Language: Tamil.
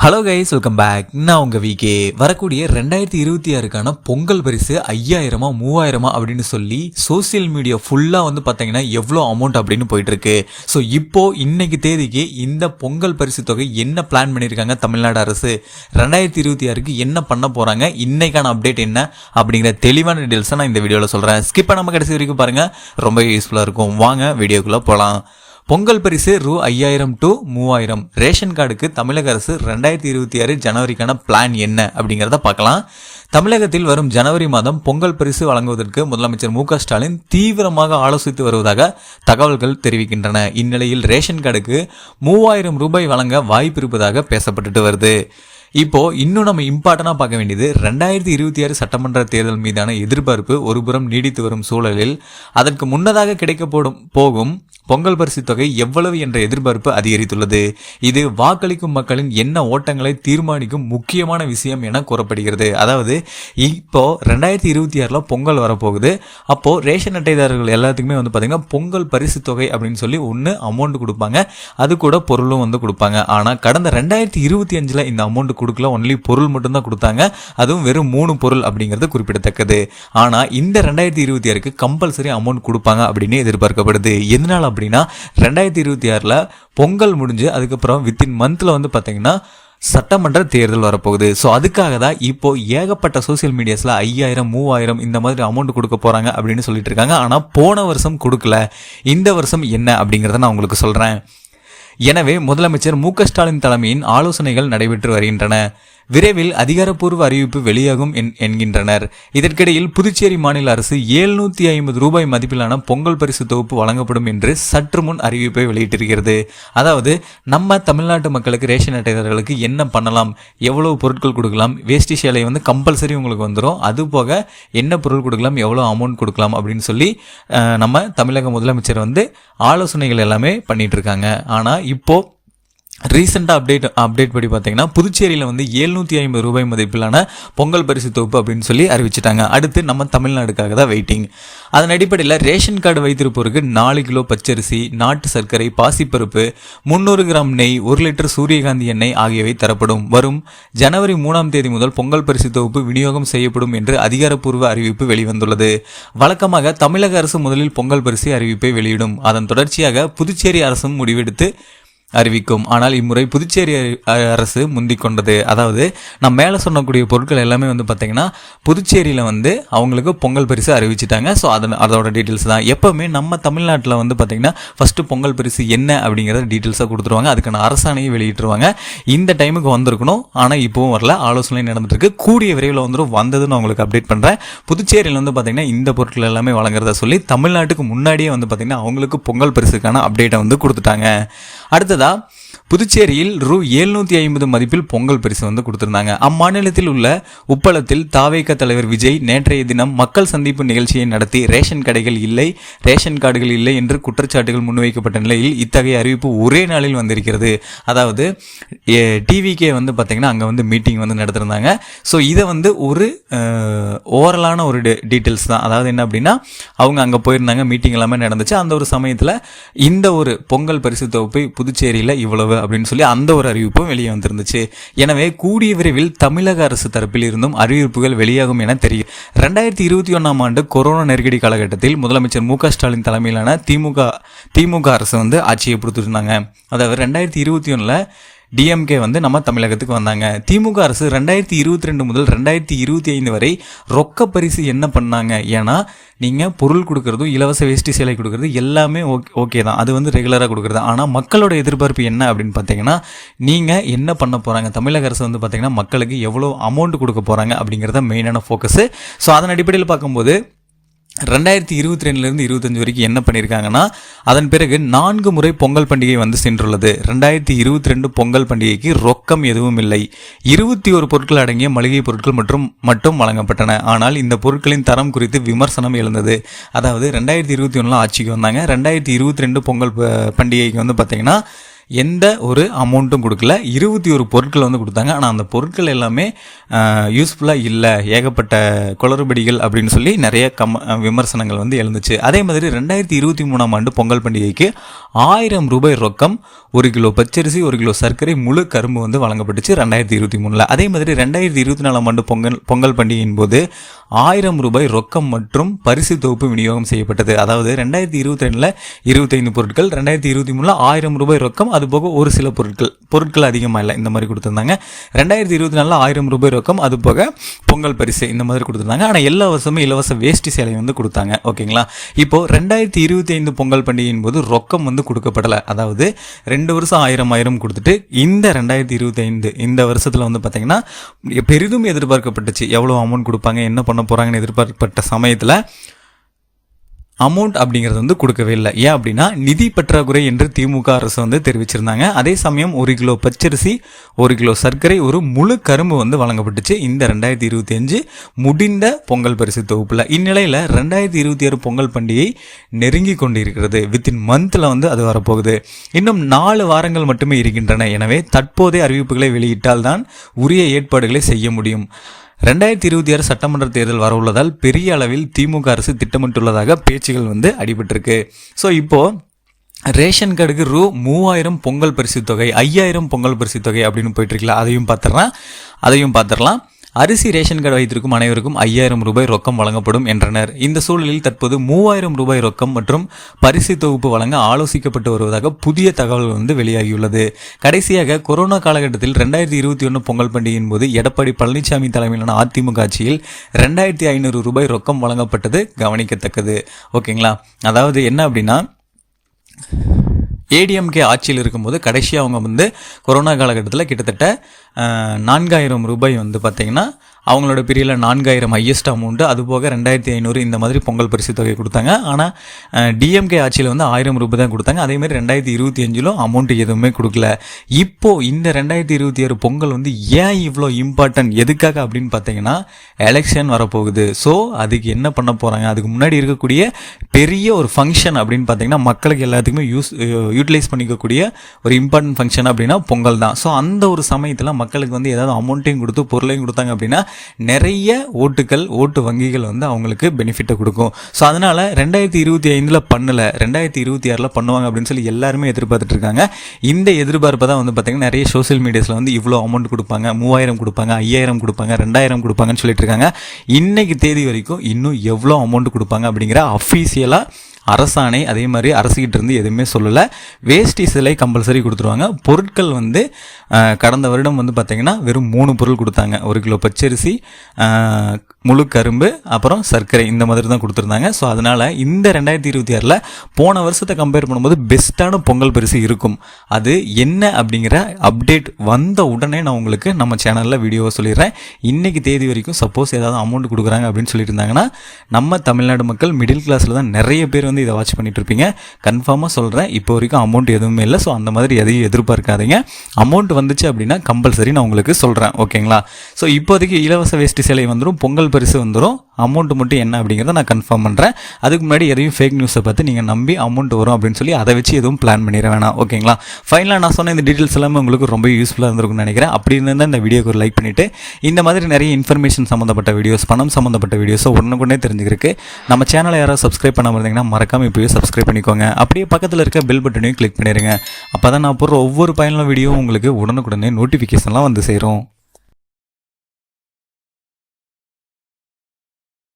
ஹலோ கைஸ் வெல்கம் பேக் நான் உங்கள் விகே வரக்கூடிய ரெண்டாயிரத்தி இருபத்தி ஆறுக்கான பொங்கல் பரிசு ஐயாயிரமா மூவாயிரமா அப்படின்னு சொல்லி சோசியல் மீடியா ஃபுல்லாக வந்து பார்த்தீங்கன்னா எவ்வளோ அமௌண்ட் அப்படின்னு போயிட்டு இருக்கு ஸோ இப்போ இன்னைக்கு தேதிக்கு இந்த பொங்கல் பரிசு தொகை என்ன பிளான் பண்ணியிருக்காங்க தமிழ்நாடு அரசு? ரெண்டாயிரத்தி இருபத்தி ஆறுக்கு என்ன பண்ண போகிறாங்க இன்னைக்கான அப்டேட் என்ன? அப்படிங்கிற தெளிவான டீட்டெயில்ஸை நான் இந்த வீடியோவில் சொல்கிறேன் ஸ்கிப் பண்ணாமல் கடைசி வரைக்கும் பாருங்கள் ரொம்ப யூஸ்ஃபுல்லாக இருக்கும். வாங்க வீடியோக்குள்ளே போகலாம் பொங்கல் பரிசு ரூ ஐயாயிரம் டு மூவாயிரம். ரேஷன் கார்டுக்கு தமிழக அரசு ரெண்டாயிரத்தி இருபத்தி ஆறு ஜனவரிக்கான பிளான் என்ன அப்படிங்கிறத பார்க்கலாம். தமிழகத்தில் வரும் ஜனவரி மாதம் பொங்கல் பரிசு வழங்குவதற்கு முதலமைச்சர் மு ஸ்டாலின் தீவிரமாக ஆலோசித்து வருவதாக தகவல்கள் தெரிவிக்கின்றன. இந்நிலையில் ரேஷன் கார்டுக்கு மூவாயிரம் ரூபாய் வழங்க வாய்ப்பு இருப்பதாக பேசப்பட்டுட்டு வருது. இப்போ இன்னும் நம்ம இம்பார்ட்டனாக பார்க்க வேண்டியது ரெண்டாயிரத்தி இருபத்தி ஆறு சட்டமன்ற தேர்தல் மீதான எதிர்பார்ப்பு ஒருபுறம் நீடித்து வரும் சூழலில் அதற்கு முன்னதாக கிடைக்கப்படும் போகும் பொங்கல் பரிசு தொகை எவ்வளவு என்ற எதிர்பார்ப்பு அதிகரித்துள்ளது. இது வாக்களிக்கும் மக்களின் என்ன ஓட்டங்களை தீர்மானிக்கும் முக்கியமான விஷயம் என கூறப்படுகிறது. அதாவது இப்போ ரெண்டாயிரத்தி இருபத்தி ஆறில் பொங்கல் வரப்போகுது. அப்போ ரேஷன் அட்டைதாரர்கள் எல்லாத்துக்குமே வந்து பார்த்தீங்கன்னா பொங்கல் பரிசு தொகை அப்படின்னு சொல்லி ஒன்று அமௌண்ட் கொடுப்பாங்க. அது கூட பொருளும் வந்து கொடுப்பாங்க. ஆனால் கடந்த ரெண்டாயிரத்தி இருபத்தி அஞ்சில் இந்த அமௌண்ட் கொடுக்கல. ஒன்லி பொருள் மட்டும்தான் கொடுத்தாங்க. அதுவும் வெறும் மூணு பொருள் அப்படிங்கிறது குறிப்பிடத்தக்கது. ஆனால் இந்த ரெண்டாயிரத்தி இருபத்தி ஆறுக்கு கம்பல்சரி அமௌண்ட் கொடுப்பாங்க அப்படின்னு எதிர்பார்க்கப்படுது. எதனால் அப்படின்னா ரெண்டாயிரத்தி இருபத்தி ஆறில் பொங்கல் முடிஞ்சு அதுக்கப்புறம் வித்தின் மந்தில் வந்து பார்த்தீங்கன்னா சட்டமன்ற தேர்தல் வரப்போகுது. ஸோ அதுக்காக தான் இப்போ ஏகப்பட்ட சோசியல் மீடியாஸில் ஐயாயிரம் மூவாயிரம் இந்த மாதிரி அமௌண்ட் கொடுக்க போகிறாங்க அப்படின்னு சொல்லிட்டு இருக்காங்க. ஆனால் போன வருஷம் கொடுக்கல. இந்த வருஷம் என்ன அப்படிங்கிறத நான் உங்களுக்கு சொல்கிறேன் எனவே முதலமைச்சர் மு க ஸ்டாலின் தலைமையின் ஆலோசனைகள் நடைபெற்று வருகின்றன. விரைவில் அதிகாரப்பூர்வ அறிவிப்பு வெளியாகும் என்கின்றனர். இதற்கிடையில் புதுச்சேரி மாநில அரசு எழுநூத்தி ஐம்பது ரூபாய் மதிப்பிலான பொங்கல் பரிசு தொகுப்பு வழங்கப்படும் என்று சற்று முன் அறிவிப்பை வெளியிட்டிருக்கிறது. அதாவது நம்ம தமிழ்நாட்டு மக்களுக்கு ரேஷன் அட்டைதாரர்களுக்கு என்ன பண்ணலாம் எவ்வளவு பொருட்கள் கொடுக்கலாம் வேஷ்டி சேலை வந்து கம்பல்சரி உங்களுக்கு வந்துடும் அது போக என்ன பொருள் கொடுக்கலாம் எவ்வளோ அமௌண்ட் கொடுக்கலாம் அப்படின்னு சொல்லி நம்ம தமிழக முதலமைச்சர் வந்து ஆலோசனைகள் எல்லாமே பண்ணிட்டு இருக்காங்க. ஆனால் இப்போ ரீசெண்டாக அப்டேட் அப்டேட் படி பார்த்தீங்கன்னா புதுச்சேரியில் வந்து எழுநூற்றி ஐம்பது ரூபாய் மதிப்பிலான பொங்கல் பரிசு தொகுப்பு அப்படின்னு சொல்லி அறிவிச்சிட்டாங்க. அடுத்து நம்ம தமிழ்நாடுக்காக தான் வெயிட்டிங் அதன் அடிப்படையில் ரேஷன் கார்டு வைத்திருப்போருக்கு நாலு கிலோ பச்சரிசி நாட்டு சர்க்கரை பாசிப்பருப்பு முந்நூறு கிராம் நெய் ஒரு லிட்டர் சூரியகாந்தி எண்ணெய் ஆகியவை தரப்படும். வரும் ஜனவரி மூணாம் தேதி முதல் பொங்கல் பரிசு தொகுப்பு விநியோகம் செய்யப்படும் என்று அதிகாரப்பூர்வ அறிவிப்பு வெளிவந்துள்ளது. வழக்கமாக தமிழக அரசு முதலில் பொங்கல் பரிசு அறிவிப்பை வெளியிடும். அதன் தொடர்ச்சியாக புதுச்சேரி அரசும் முடிவெடுத்து அறிவிக்கும். ஆனால் இம்முறை புதுச்சேரி அரசு முந்திக் கொண்டது. அதாவது நான் மேலே சொன்னக்கூடிய பொருட்கள் எல்லாமே வந்து பார்த்தீங்கன்னா புதுச்சேரியில் வந்து அவங்களுக்கு பொங்கல் பரிசு அறிவிச்சிட்டாங்க. ஸோ அதன் அதோட டீட்டெயில்ஸ் தான். எப்போவுமே நம்ம தமிழ்நாட்டில் வந்து பார்த்தீங்கன்னா ஃபஸ்ட்டு பொங்கல் பரிசு என்ன அப்படிங்கிறத டீட்டெயில்ஸாக கொடுத்துருவாங்க. அதுக்கான அரசாணையை வெளியிட்டுருவாங்க. இந்த டைமுக்கு வந்திருக்கணும். ஆனால் இப்போவும் வரல. ஆலோசனை நடந்துட்டுருக்கு. கூடிய விரைவில் வந்துடும் வந்ததுன்னு உங்களுக்கு அப்டேட் பண்ணுறேன் புதுச்சேரியில் வந்து பார்த்தீங்கன்னா இந்த பொருட்கள் எல்லாமே வழங்குறதா சொல்லி தமிழ்நாட்டுக்கு முன்னாடியே வந்து பார்த்தீங்கன்னா அவங்களுக்கு பொங்கல் பரிசுக்கான அப்டேட்டை வந்து கொடுத்துட்டாங்க. அடுத்தது அடுத்ததா புதுச்சேரியில் ரூ எழுநூத்தி ஐம்பது மதிப்பில் பொங்கல் பரிசு வந்து கொடுத்திருந்தாங்க. அம்மாநிலத்தில் உள்ள உப்பளத்தில் தாவேக தலைவர் விஜய் நேற்றைய தினம் மக்கள் சந்திப்பு நிகழ்ச்சியை நடத்தி ரேஷன் கடைகள் இல்லை ரேஷன் கார்டுகள் இல்லை என்று குற்றச்சாட்டுகள் முன்வைக்கப்பட்ட நிலையில் இத்தகைய அறிவிப்பு ஒரே நாளில் வந்திருக்கிறது. அதாவது டிவிக்கே வந்து பார்த்தீங்கன்னா அங்கே வந்து மீட்டிங் வந்து நடத்திருந்தாங்க. ஸோ இதை வந்து ஒரு ஓவரலான ஒரு டீட்டெயில்ஸ் தான். அதாவது என்ன அப்படின்னா அவங்க அங்கே போயிருந்தாங்க மீட்டிங் எல்லாமே நடந்துச்சு. அந்த ஒரு சமயத்தில் இந்த ஒரு பொங்கல் பரிசு தொகுப்பை புதுச்சேரியில் இவ்வளவு அப்படின்னு சொல்லி அந்த ஒரு அறிவிப்பும் வெளியே வந்திருந்துச்சு. எனவே கூடிய விரைவில் தமிழக அரசு தரப்பில் இருந்தும் அறிவிப்புகள் வெளியாகும் என தெரியும் ரெண்டாயிரத்தி இருபத்தி ஒன்றாம் ஆண்டு கொரோனா நெருக்கடி காலகட்டத்தில் முதலமைச்சர் மு ஸ்டாலின் தலைமையிலான திமுக திமுக அரசு வந்து ஆட்சியை கொடுத்துருந்தாங்க அதாவது ரெண்டாயிரத்தி இருபத்தி ஒன்றில் டிஎம்கே வந்து நம்ம தமிழகத்துக்கு வந்தாங்க. திமுக அரசு ரெண்டாயிரத்தி இருபத்தி ரெண்டு முதல் ரெண்டாயிரத்தி இருபத்தி ஐந்து வரை ரொக்க பரிசு என்ன பண்ணாங்க? ஏன்னா நீங்கள் பொருள் கொடுக்குறதும் இலவச வேஷ்டி சேலை கொடுக்குறது எல்லாமே ஓகே ஓகே தான். அது வந்து ரெகுலராக கொடுக்குறது. ஆனால் மக்களோட எதிர்பார்ப்பு என்ன அப்படின்னு பார்த்தீங்கன்னா நீங்கள் என்ன பண்ண போகிறாங்க தமிழக அரசு வந்து பார்த்தீங்கன்னா மக்களுக்கு எவ்வளோ அமௌண்ட் கொடுக்க போகிறாங்க அப்படிங்கிறத மெயினான ஃபோக்கஸு ஸோ அதன் அடிப்படையில் பார்க்கும்போது ரெண்டாயிரத்தி இருபத்தி ரெண்டுலேருந்து இருபத்தஞ்சு வரைக்கும் என்ன பண்ணியிருக்காங்கன்னா அதன் பிறகு நான்கு முறை பொங்கல் பண்டிகை வந்து சென்றுள்ளது. ரெண்டாயிரத்தி இருபத்தி ரெண்டு பொங்கல் பண்டிகைக்கு ரொக்கம் எதுவும் இல்லை. இருபத்தி ஒரு பொருட்கள் அடங்கிய மளிகை பொருட்கள் மற்றும் மட்டும் வழங்கப்பட்டன. ஆனால் இந்த பொருட்களின் தரம் குறித்து விமர்சனம் எழுந்தது. அதாவது ரெண்டாயிரத்தி இருபத்தி ஒன்றில் ஆட்சிக்கு வந்தாங்க. ரெண்டாயிரத்தி இருபத்தி ரெண்டு பொங்கல் பண்டிகைக்கு வந்து பார்த்தீங்கன்னா எந்த ஒரு அமௌண்ட்டும் கொடுக்கல. இருபத்தி ஒரு பொருட்கள் வந்து கொடுத்தாங்க. ஆனால் அந்த பொருட்கள் எல்லாமே யூஸ்ஃபுல்லாக இல்லை. ஏகப்பட்ட குளறுபடிகள் அப்படின்னு சொல்லி நிறைய கம் விமர்சனங்கள் வந்து எழுந்துச்சு. அதே மாதிரி ரெண்டாயிரத்தி இருபத்தி மூணாம் ஆண்டு பொங்கல் பண்டிகைக்கு ஆயிரம் ரூபாய் ரொக்கம் ஒரு கிலோ பச்சரிசி ஒரு கிலோ சர்க்கரை முழு கரும்பு வந்து வழங்கப்பட்டுச்சு ரெண்டாயிரத்தி இருபத்தி மூணில். அதே மாதிரி ரெண்டாயிரத்தி இருபத்தி நாலாம் ஆண்டு பொங்கல் பொங்கல் பண்டிகையின் போது ஆயிரம் ரூபாய் ரொக்கம் மற்றும் பரிசு தொகுப்பு விநியோகம் செய்யப்பட்டது. அதாவது ரெண்டாயிரத்தி இருபத்தி ரெண்டில் இருபத்தைந்து பொருட்கள் ரெண்டாயிரத்தி இருபத்தி மூணில் ஆயிரம் ரூபாய் ரொக்கம் அது போக ஒரு சில பொருட்கள் பொருட்கள் அதிகமாக இல்லை இந்த மாதிரி கொடுத்துருந்தாங்க. ரெண்டாயிரத்தி இருபத்தி நாலில் ஆயிரம் ரூபாய் ரொக்கம் அது போக பொங்கல் பரிசு இந்த மாதிரி கொடுத்துருந்தாங்க. ஆனால் எல்லா வருஷமும் இலவச வேஷ்டி சேலை வந்து கொடுத்தாங்க ஓகேங்களா? இப்போ ரெண்டாயிரத்தி இருபத்தி ஐந்து பொங்கல் பண்டிகையின் போது ரொக்கம் வந்து கொடுக்கப்படலை. அதாவது ரெண்டு வருஷம் ஆயிரம் ஆயிரம் கொடுத்துட்டு இந்த ரெண்டாயிரத்தி இருபத்தி ஐந்து இந்த வருஷத்தில் வந்து பார்த்தீங்கன்னா பெரிதும் எதிர்பார்க்கப்பட்டுச்சு. எவ்வளோ அமௌண்ட் கொடுப்பாங்க என்ன பண்ண போகிறாங்கன்னு எதிர்பார்க்கப்பட்ட சமயத்தில் அமௌண்ட் அப்படிங்கிறது வந்து கொடுக்கவே இல்லை. ஏன் அப்படின்னா நிதி பற்றாக்குறை என்று திமுக அரசு வந்து தெரிவிச்சிருந்தாங்க. அதே சமயம் ஒரு கிலோ பச்சரிசி ஒரு கிலோ சர்க்கரை ஒரு முழு கரும்பு வந்து வழங்கப்பட்டுச்சு. இந்த ரெண்டாயிரத்தி இருபத்தி அஞ்சு முடிந்த பொங்கல் பரிசு தொகுப்பில். இந்நிலையில் ரெண்டாயிரத்தி இருபத்தி ஆறு பொங்கல் பண்டிகை நெருங்கி கொண்டிருக்கிறது. வித்தின் மந்தில் வந்து அது வரப்போகுது. இன்னும் நாலு வாரங்கள் மட்டுமே இருக்கின்றன. எனவே தற்போதைய அறிவிப்புகளை வெளியிட்டால் தான் உரிய ஏற்பாடுகளை செய்ய முடியும். ரெண்டாயிரத்தி இருபத்தி ஆறு சட்டமன்ற தேர்தல் வரவுள்ளதால் பெரிய அளவில் திமுக அரசு திட்டமிட்டுள்ளதாக பேச்சுகள் வந்து அடிபட்டிருக்கு. ஸோ இப்போது ரேஷன் கார்டுக்கு ரூ மூவாயிரம் பொங்கல் பரிசு தொகை ஐயாயிரம் பொங்கல் பரிசு தொகை அப்படின்னு போயிட்டு அதையும் பார்த்துடலாம். அதையும் பார்த்துடலாம். அரிசி ரேஷன் கார்டு வைத்திருக்கும் அனைவருக்கும் ஐயாயிரம் ரூபாய் ரொக்கம் வழங்கப்படும் என்றனர். இந்த சூழலில் தற்போது மூவாயிரம் ரூபாய் ரொக்கம் மற்றும் பரிசு தொகுப்பு வழங்க ஆலோசிக்கப்பட்டு வருவதாக புதிய தகவல் வந்து வெளியாகியுள்ளது. கடைசியாக கொரோனா காலகட்டத்தில் ரெண்டாயிரத்தி இருபத்தி ஒன்று பொங்கல் பண்டிகையின் போது எடப்பாடி பழனிசாமி தலைமையிலான அதிமுக ஆட்சியில் ரெண்டாயிரத்தி ஐநூறு ரூபாய் ரொக்கம் வழங்கப்பட்டது கவனிக்கத்தக்கது. ஓகேங்களா? அதாவது என்ன அப்படின்னா ஏடிஎம்கே ஆட்சியில் இருக்கும்போது கடைசியாக அவங்க வந்து கொரோனா காலகட்டத்தில் கிட்டத்தட்ட நான்காயிரம் ரூபாய் வந்து பார்த்திங்கன்னா அவங்களோட பிரியில் நான்காயிரம் ஹையஸ்ட் அமௌண்ட்டு அது போக ரெண்டாயிரத்தி ஐநூறு இந்த மாதிரி பொங்கல் பரிசு தொகை கொடுத்தாங்க. ஆனால் டிஎம்கே ஆட்சியில் வந்து ஆயிரம் ரூபாய் தான் கொடுத்தாங்க. அதேமாதிரி ரெண்டாயிரத்தி இருபத்தி அஞ்சிலும் அமௌண்ட் எதுவுமே கொடுக்கல. இப்போது இந்த ரெண்டாயிரத்தி இருபத்தி ஆறு பொங்கல் வந்து ஏன் இவ்வளோ இம்பார்ட்டன்ட் எதுக்காக அப்படின்னு பார்த்தீங்கன்னா எலெக்ஷன் வரப்போகுது. ஸோ அதுக்கு என்ன பண்ண போகிறாங்க அதுக்கு முன்னாடி இருக்கக்கூடிய பெரிய ஒரு ஃபங்க்ஷன் அப்படின்னு பார்த்தீங்கன்னா மக்களுக்கு எல்லாத்துக்குமே யூஸ் யூட்டிலைஸ் பண்ணிக்கக்கூடிய ஒரு இம்பார்ட்டன்ட் ஃபங்க்ஷன் அப்படின்னா பொங்கல் தான். ஸோ அந்த ஒரு சமயத்தில் மக்களுக்கு வந்து ஏதாவது அமௌண்ட்டையும் கொடுத்து பொருளையும் கொடுத்தாங்க அப்படின்னா நிறைய ஓட்டுகள் ஓட்டு வங்கிகள் வந்து அவங்களுக்கு பெனிஃபிட்டை கொடுக்கும். ஸோ அதனால் ரெண்டாயிரத்தி இருபத்தி ஐந்தில் பண்ணலை ரெண்டாயிரத்தி இருபத்தி ஆறில் பண்ணுவாங்க அப்படின்னு சொல்லி எல்லாருமே எதிர்பார்த்துட்டு இருக்காங்க. இந்த எதிர்பார்ப்பை தான் வந்து பார்த்திங்கன்னா நிறைய சோசியல் மீடியாஸில் வந்து இவ்வளோ அமௌண்ட் கொடுப்பாங்க மூவாயிரம் கொடுப்பாங்க ஐயாயிரம் கொடுப்பாங்க ரெண்டாயிரம் கொடுப்பாங்கன்னு சொல்லிட்டு இருக்காங்க. இன்னைக்கு தேதி வரைக்கும் இன்னும் எவ்வளோ அமௌண்ட் கொடுப்பாங்க அப்படிங்கிற அஃபீஷியலாக அரசாணை அதே மாதிரி அரசுகிட்ட இருந்து எதுவுமே சொல்லலை. வேஷ்டி சிலை கம்பல்சரி கொடுத்துருவாங்க. பொருட்கள் வந்து கடந்த வருடம் வந்து பார்த்திங்கன்னா வெறும் மூணு பொருள் கொடுத்தாங்க. ஒரு கிலோ பச்சரிசி முழு கரும்பு அப்புறம் சர்க்கரை இந்த மாதிரி தான் கொடுத்துருந்தாங்க. ஸோ அதனால் இந்த ரெண்டாயிரத்தி இருபத்தி ஆறில் போன வருஷத்தை கம்பேர் பண்ணும்போது பெஸ்ட்டான பொங்கல் பரிசு இருக்கும். அது என்ன அப்படிங்கிற அப்டேட் வந்த உடனே நான் உங்களுக்கு நம்ம சேனலில் வீடியோவை சொல்லிடுறேன். இன்றைக்கி தேதி வரைக்கும் சப்போஸ் ஏதாவது அமௌண்ட் கொடுக்குறாங்க அப்படின்னு சொல்லிட்டு இருந்தாங்கன்னா நம்ம தமிழ்நாடு மக்கள் மிடில் கிளாஸில் தான் நிறைய பேர் வந்து இதை வாட்ச் பண்ணிட்டு இருப்பீங்க. கன்ஃபார்மாக சொல்கிறேன் இப்போ வரைக்கும் அமௌண்ட் எதுவுமே இல்லை. ஸோ அந்த மாதிரி எதையும் எதிர்பார்க்காதீங்க. அமௌண்ட் வந்துச்சு அப்படின்னா கம்பல்சரி நான் உங்களுக்கு சொல்கிறேன் ஓகேங்களா ஸோ இப்போதைக்கு இலவச வேஷ்டி சிலை வந்துடும் பொங்கல் பொங்கல் பரிசு வந்துடும் அமௌண்ட் மட்டும் என்ன அப்படிங்கிறத நான் கன்ஃபார்ம் பண்ணுறேன் அதுக்கு முன்னாடி எதையும் ஃபேக் நியூஸை பார்த்து நீங்கள் நம்பி அமௌண்ட் வரும் அப்படின்னு சொல்லி அதை வச்சு எதுவும் பிளான் பண்ணிட வேணாம். ஓகேங்களா ஃபைனலாக நான் சொன்ன இந்த டீட்டெயில்ஸ் எல்லாமே உங்களுக்கு ரொம்ப யூஸ்ஃபுல்லாக இருந்திருக்கும்னு நினைக்கிறேன். அப்படி இருந்தால் இந்த வீடியோக்கு ஒரு லைக் பண்ணிவிட்டு இந்த மாதிரி நிறைய இன்ஃபர்மேஷன் சம்மந்தப்பட்ட வீடியோஸ் பணம் சம்மந்தப்பட்ட வீடியோஸை உடனுக்குடனே தெரிஞ்சுக்கிறதுக்கு நம்ம சேனலை யாராவது சப்ஸ்கிரைப் பண்ணாமல் இருந்தீங்கன்னா மறக்காமல் இப்போயே சப்ஸ்கிரைப் பண்ணிக்கோங்க. அப்படியே பக்கத்தில் இருக்க பெல் பட்டனையும் கிளிக் பண்ணிடுங்க. அப்போ தான் நான் போடுற ஒவ்வொரு பயனுள்ள வீடியோ உங்களுக்கு உடனுக்குடனே நோட்டிஃபிகேஷன்லாம் வந்து சேரும்.